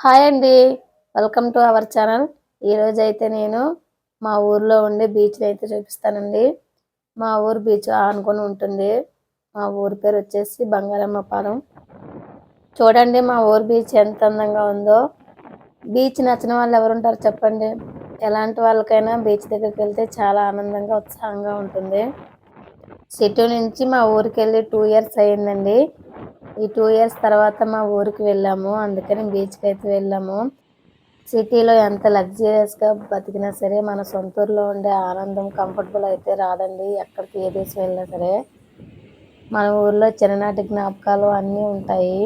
Hi అండి. Welcome to our channel ఈరోజు అయితే నేను మా ఊర్లో ఉండే బీచ్ని అయితే చూపిస్తానండి. మా ఊరు బీచ్ ఆనుకొని ఉంటుంది. మా ఊరి పేరు వచ్చేసి బంగారమ్మపాలెం చూడండి మా ఊరు బీచ్ ఎంత అందంగా ఉందో. బీచ్ నచ్చిన వాళ్ళు ఎవరుంటారు చెప్పండి. ఎలాంటి వాళ్ళకైనా బీచ్ దగ్గరికి వెళ్తే చాలా ఆనందంగా ఉత్సాహంగా ఉంటుంది. సిటీ నుంచి మా ఊరికి వెళ్ళి టూ ఇయర్స్ అయ్యిందండి. ఈ టూ ఇయర్స్ తర్వాత మా ఊరికి వెళ్ళాము. అందుకని బీచ్కి అయితే వెళ్ళాము. సిటీలో ఎంత లగ్జరియస్గా బతికినా సరే మన సొంత ఊర్లో ఉండే ఆనందం కంఫర్టబుల్ అయితే రాదండి. ఎక్కడికి ఏ దేశం వెళ్ళినా సరే. మన ఊర్లో చిన్ననాటి జ్ఞాపకాలు అన్నీ ఉంటాయి.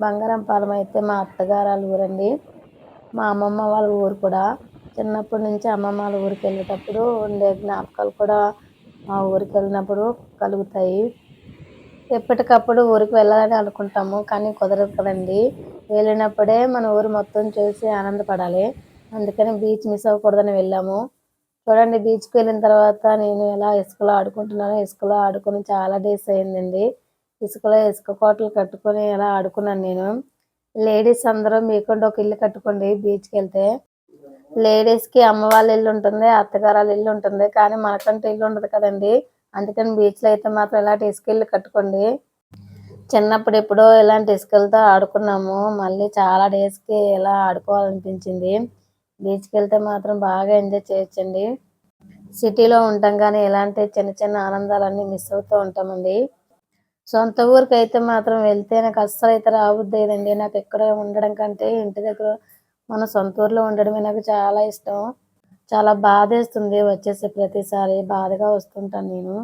బంగారం పాలెం అయితే మా అత్తగారు ఊరండి. మా అమ్మమ్మ వాళ్ళ ఊరు కూడా. చిన్నప్పటి నుంచి అమ్మమ్మ వాళ్ళ ఊరికి వెళ్ళేటప్పుడు ఉండే జ్ఞాపకాలు కూడా మా ఊరికి వెళ్ళినప్పుడు కలుగుతాయి. ఎప్పటికప్పుడు ఊరికి వెళ్ళాలని అనుకుంటాము కానీ కుదరదు కదండి. వెళ్ళినప్పుడే మన ఊరు మొత్తం చూసి ఆనందపడాలి. అందుకని బీచ్ మిస్ అవ్వకూడదని వెళ్ళాము. చూడండి బీచ్కి వెళ్ళిన తర్వాత నేను ఎలా ఇసుకలో ఆడుకుంటున్నానో ఇసుకలో ఆడుకుని చాలా డేస్ అయిందండి. ఇసుకలో ఇసుక కోటలు కట్టుకొని ఎలా ఆడుకున్నాను నేను. లేడీస్ అందరూ మీకుండా ఒక ఇల్లు కట్టుకోండి బీచ్కి వెళ్తే. లేడీస్కి అమ్మ వాళ్ళ ఇల్లు ఉంటుంది అత్తగారు వాళ్ళ ఇల్లు ఉంటుంది కానీ మనకంటే ఇల్లు ఉండదు కదండి. అందుకని బీచ్లో అయితే మాత్రం ఇలాంటి ఇసుకెళ్ళి కట్టుకోండి. చిన్నప్పుడు ఎప్పుడో ఇలాంటి ఇసుకలతో ఆడుకున్నాము. మళ్ళీ చాలా డేస్కి ఇలా ఆడుకోవాలనిపించింది. బీచ్కి వెళ్తే మాత్రం బాగా ఎంజాయ్ చేయొచ్చండి. సిటీలో ఉంటాం కానీ ఇలాంటి చిన్న చిన్న ఆనందాలన్నీ మిస్ అవుతూ ఉంటామండి. సొంత ఊరికి అయితే మాత్రం వెళ్తే నాకు అస్సలు అయితే రావద్దేదండి నాకు ఎక్కడ ఉండడం కంటే ఇంటి దగ్గర మన సొంత ఊర్లో ఉండడమే నాకు చాలా ఇష్టం. చాలా బాధేస్తుంది వచ్చేసి ప్రతిసారి బాధగా వస్తుంటాను నేను.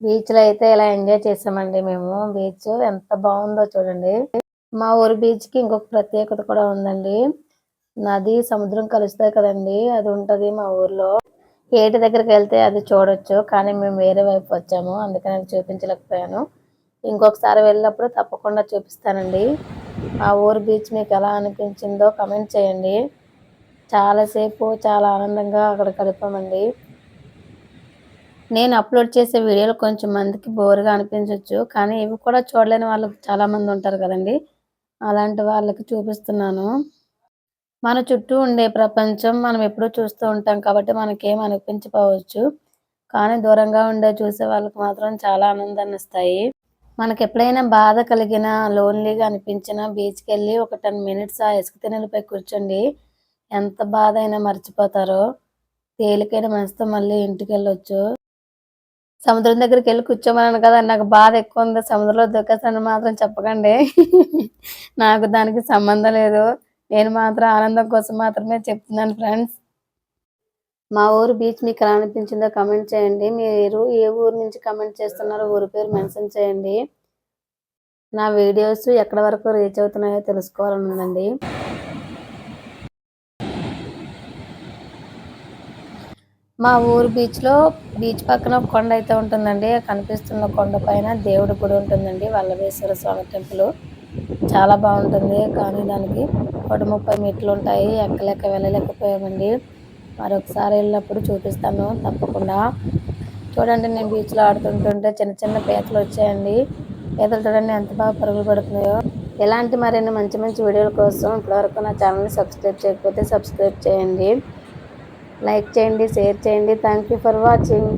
బీచ్లో అయితే ఇలా ఎంజాయ్ చేసామండి మేము? బీచ్ ఎంత బాగుందో చూడండి. మా ఊరు బీచ్కి ఇంకొక ప్రత్యేకత కూడా ఉందండి. నది సముద్రం కలుస్తాయి కదండి అది ఉంటుంది మా ఊర్లో. ఏటి దగ్గరికి వెళ్తే అది చూడొచ్చు కానీ మేము వేరే వైపు వచ్చాము అందుకని అది చూపించలేకపోయాను. ఇంకొకసారి వెళ్ళినప్పుడు తప్పకుండా చూపిస్తానండి. ఆ ఊరు బీచ్ మీకు ఎలా అనిపించిందో కమెంట్ చేయండి. చాలాసేపు చాలా ఆనందంగా అక్కడ గడిపామండి. నేను అప్లోడ్ చేసే వీడియోలు కొంచెం మందికి బోర్గా అనిపించవచ్చు కానీ ఇవి కూడా చూడలేని వాళ్ళు చాలామంది ఉంటారు కదండి. అలాంటి వాళ్ళకి చూపిస్తున్నాను. మన చుట్టూ ఉండే ప్రపంచం మనం ఎప్పుడూ చూస్తూ ఉంటాం కాబట్టి మనకేం అనిపించకపోవచ్చు. కానీ దూరంగా ఉండే చూసే వాళ్ళకి మాత్రం చాలా ఆనందాన్ని ఇస్తాయి. మనకి ఎప్పుడైనా బాధ కలిగిన లోన్లీగా అనిపించిన బీచ్కి వెళ్ళి ఒక టెన్ మినిట్స్ ఆ ఇసుక తినలపై కూర్చోండి. ఎంత బాధ అయినా మర్చిపోతారో. తేలికైన మనసుతో మళ్ళీ ఇంటికి వెళ్ళొచ్చు సముద్రం దగ్గరికి వెళ్ళి కూర్చోమన్నాను కదా నాకు బాధ ఎక్కువ ఉంది సముద్రంలో దూకేస్తాను మాత్రం చెప్పకండి. నాకు దానికి సంబంధం లేదు. నేను మాత్రం ఆనందం కోసం మాత్రమే చెప్తున్నాను ఫ్రెండ్స్. మా ఊరు బీచ్ మీకు ఎలా అనిపించిందో కమెంట్ చేయండి. మీరు ఏ ఊరు నుంచి కమెంట్ చేస్తున్నారో ఊరి పేరు మెన్షన్ చేయండి. నా వీడియోస్ ఎక్కడి వరకు రీచ్ అవుతున్నాయో తెలుసుకోవాలని ఉందండి మా ఊరు బీచ్లో బీచ్ పక్కన ఒక కొండ అయితే ఉంటుందండి. కనిపిస్తున్న కొండ పైన దేవుడి గుడి ఉంటుందండి. వల్లభేశ్వర స్వామి టెంపుల్. చాలా బాగుంటుంది. కానీ దానికి ఒక ముప్పై మెట్లు ఉంటాయి. ఎక్కలేక వెళ్ళలేకపోయామండి. మరొకసారి వెళ్ళినప్పుడు చూపిస్తాను తప్పకుండా. చూడండి నేను బీచ్లో ఆడుతుంటుంటే చిన్న చిన్న పీతలు వచ్చాయండి. పీతలు చూడండి ఎంత బాగా పరుగులు పడుతున్నాయో. ఇలాంటి మరిన్ని మంచి మంచి వీడియోల కోసం ఇప్పటివరకు నా ఛానల్ని సబ్స్క్రైబ్ చేయకపోతే సబ్స్క్రైబ్ చేయండి. లైక్ చేయండి షేర్ చేయండి. Thank you for watching